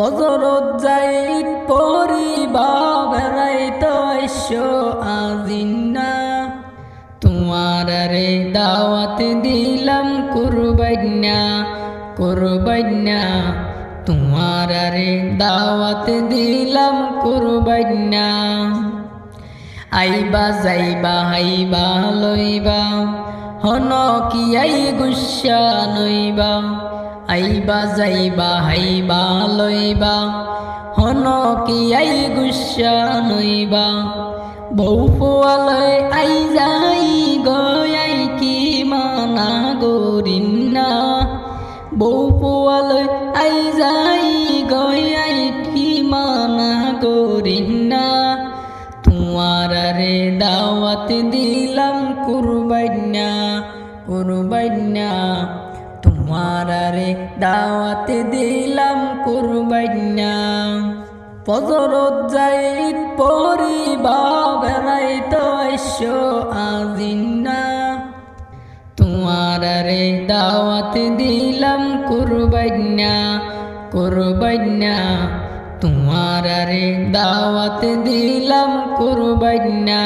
ফজরত যাইত পরিবা বেড়াইতো এসো আজিনা তোমার রে দাওয়াত দিলাম কুরবান্না কুরবান্না তোমার রে দাওয়াত দিলাম কুরবান্না আইবা যাইবা হাইবা লইবা হন কি আই গুসা নইবা, আইবা যাইবা, হাইবা লইবা। হন কি আই গুসা নইবা বৌ পোয়ালয় আই যাই গয়াই কি মানা গরিনা বৌ পোয়ালয় আই যাই গয়াই কি মানা গরিনা তোমার রে দাওয়াত দিলাম কুরবান্না কুরবান্না তোমার রে দাওয়াত দিলাম কুরবান্না ফজরত যাইত পরিবা বেড়াইতো এসো আজিনা। তোমার রে দাওয়াত দিলাম কুরবান্না কুরবান্না তোমার রে দাওয়াত দিলাম কুরবান্না